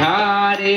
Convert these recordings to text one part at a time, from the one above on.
Hare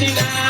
Krishna.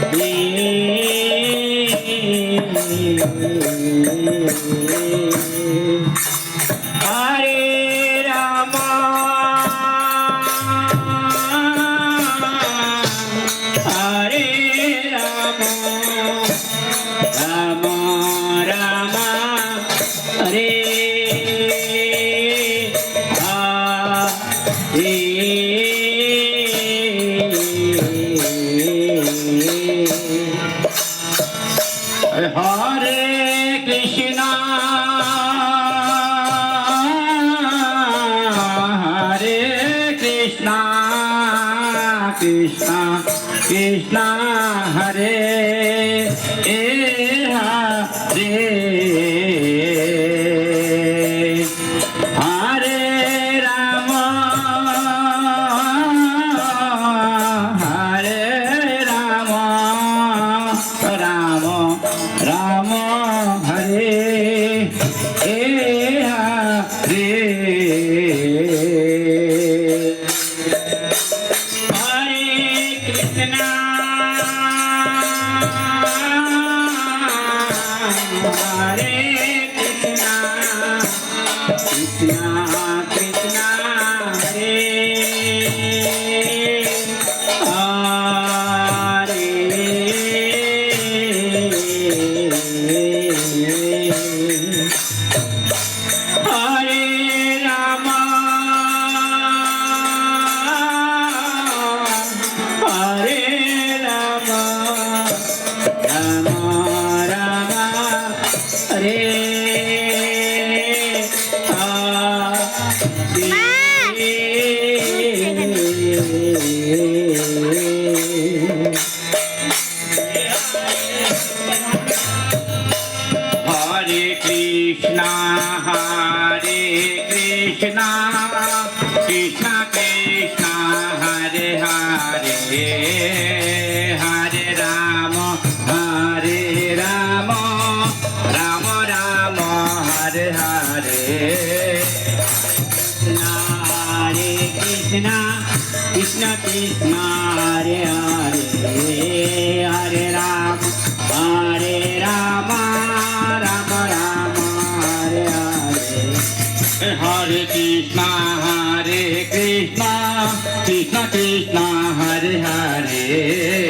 Be dear. Krishna, Hare Hare, Hare Rama, Hare Rama, Rama Rama, Hare Hare. Hare Krishna, Hare Krishna, Krishna Krishna, Hare Hare, Hare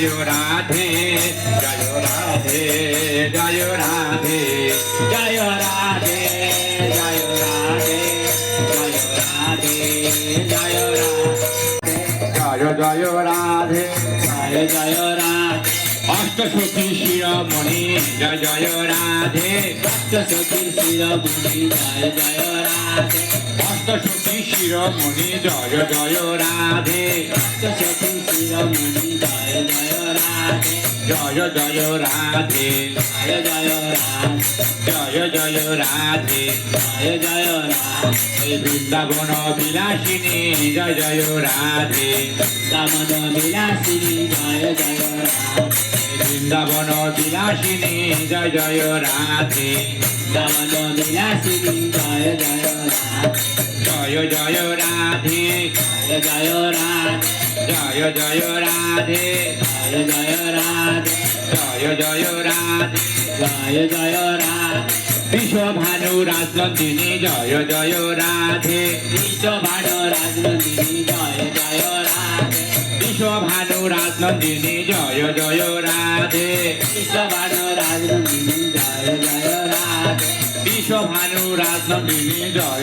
জয় রাধে জয় রাধে জয় রাধে জয় রাধে জয় রাধে জয় রাধে জয় রাধে জয় জয় রাধে জয় জয় রাধে অষ্টসখী শিরমণি জয় জয় রাধে ভক্ত শিরমণি জয় জয় রাধে অষ্টসখী শিরমণি জয় জয় রাধে শিরমণি জয় জয় রাধে জয় জয় রাধে জয় জয় রাধে জয় জয় রাধে জয় জয় রাধে বৃন্দাবন বিলাসিনী জয় জয় রাধে দামন বিলাসিনী জয় জয় রাধে বৃন্দাবন বিলাসিনী জয় জয় রাধে দামন বিলাসিনী জয় জয় রাধে জয় জয় রাধে জয় জয় রাধে জয় জয় রাধে জয় জয় রাধে জয় জয় রাধে জয় জয় রাধে বিশ্বভানু রাজনন্দিনী জয় জয় রাধে বিশ্বভান রাজনন্দিনী জয় জয় রাধে বিশ্বভানু রাজনন্দিনী জয় জয় রাধে বিশ্বভান রাজনন্দিনী জয় জয় রাধে বিশ্বভানু রাজনন্দিনী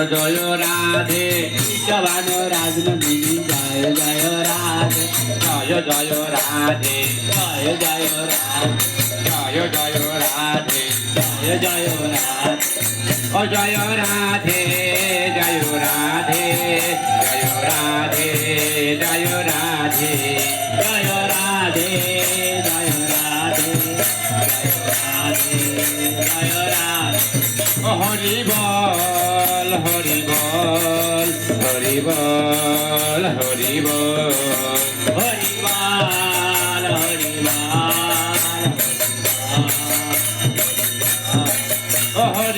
જોયો જોયો રાધે, જવાનો રાજનંદિની જય જય રાધે, જય જય રાધે, જય જય રાધે, જય જય રાધે, જય જય રાધે જય રાધે.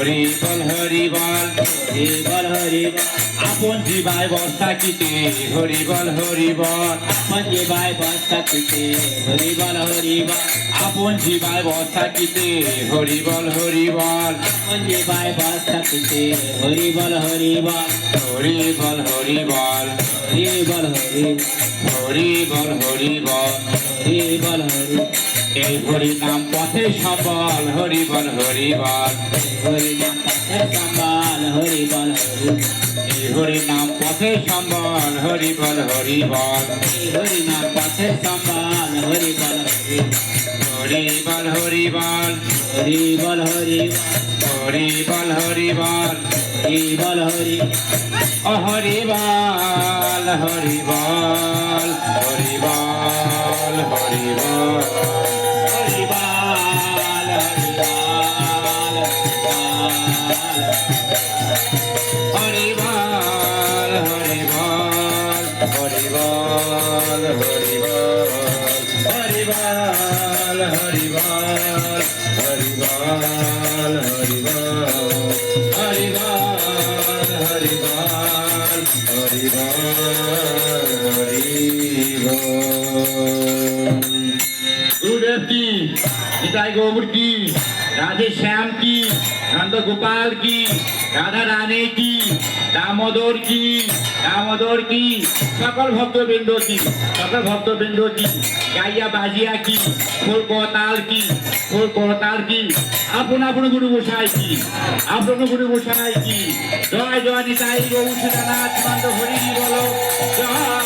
হরি বল হরি বল হরি বল হরি বল আপন জীবায় বস্তা কিতে হরি বল হরি বল আপন জীবায় বস্তা কিতে হরি বল হরি বল আপন জীবায় বস্তা কিতে হরি বল হরি বল আপন জীবায় বস্তা কিতে হরি বল হরি বল হরি বল হরি বল হরি বল হরি হরি বল হরি বল হরি বল হরি এই হরি নাম পথে সবল হরি বল হরি বল হরি নাম পথে হরিবাল হরি এই হরি নাম পথে সম্বল হরি বল হরি বল হরি নাম পথে হরিবাল হরি হরি বল হরি বল হরিবাল হরি হরি বল হরি বল হরিবাল হরি ও হরি বল হরি বল হরি বল হরি বল Hari Ram, Hari Ram, Hari Ram. Hari বল হরি বল गुरुदेव की निताई गोमुर की राधे श्याम की नंद गोपाल की রাধা রানী কি দামোদর কি দামোদর কি সকল ভক্তবৃন্দ কি সকল ভক্তবৃন্দ কি গাইয়া বাজিয়া কি ফুল কোতাল কি ফুল কোতাল কি আপন আপন গুরু গোসাই কি আপন গুরু গোসাই কি জয় জয় নিতাই গৌর সুদানাথ মন্দ হরি বলো জয়